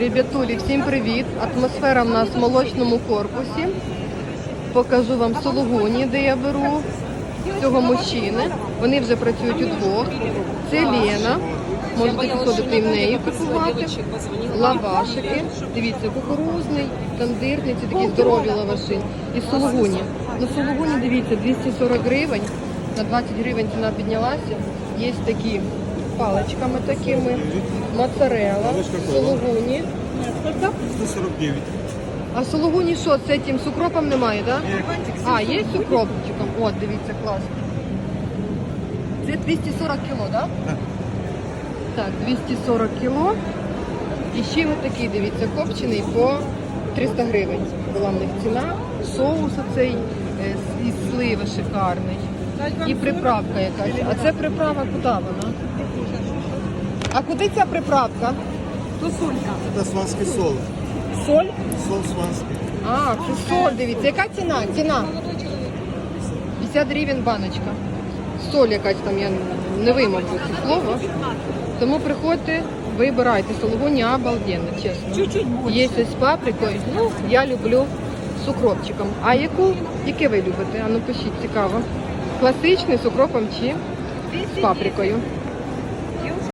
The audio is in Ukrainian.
Ребятулі, всім привіт! Атмосфера в нас в молочному корпусі. Покажу вам сологуні, де я беру цього мужчини. Вони вже працюють удвох. Це Лена. Можете підходити і в неї купувати. Лавашики. Дивіться, кукурузний, тандирний, це такі здорові лаваші. І сологуні. Ну сологуні, дивіться, 240 гривень. На 20 гривень ціна піднялася. Є такі паличками такими. Моцарела, сологуні. 149. А сологуні що, з цим з укропом немає, так? Да? А, є з укропчиком. От, дивіться, класно. Це 240 кіло, так? Да? Так. Так, 240 кіло. І ще ось такий, дивіться, копчений по 300 гривень. Була в них ціна. Соус оцей е, із сливи шикарний. І приправка якась. А це приправа куди вона? А куди ця приправка? То солька. Это сванский сол. Соль? Сол сванский. А, це соль, дивіться. Яка ціна? Ціна? 50 гривень баночка. Соль якась там, я не вимовлю це слово. Тому приходьте, вибирайте. Сологуні обалденно, чесно. Чуть-чуть больше. Є ось з паприкою. Ну, я люблю з укропчиком. А яку? Яке ви любите? А ну пишіть, цікаво. Класичний з укропом чи з паприкою?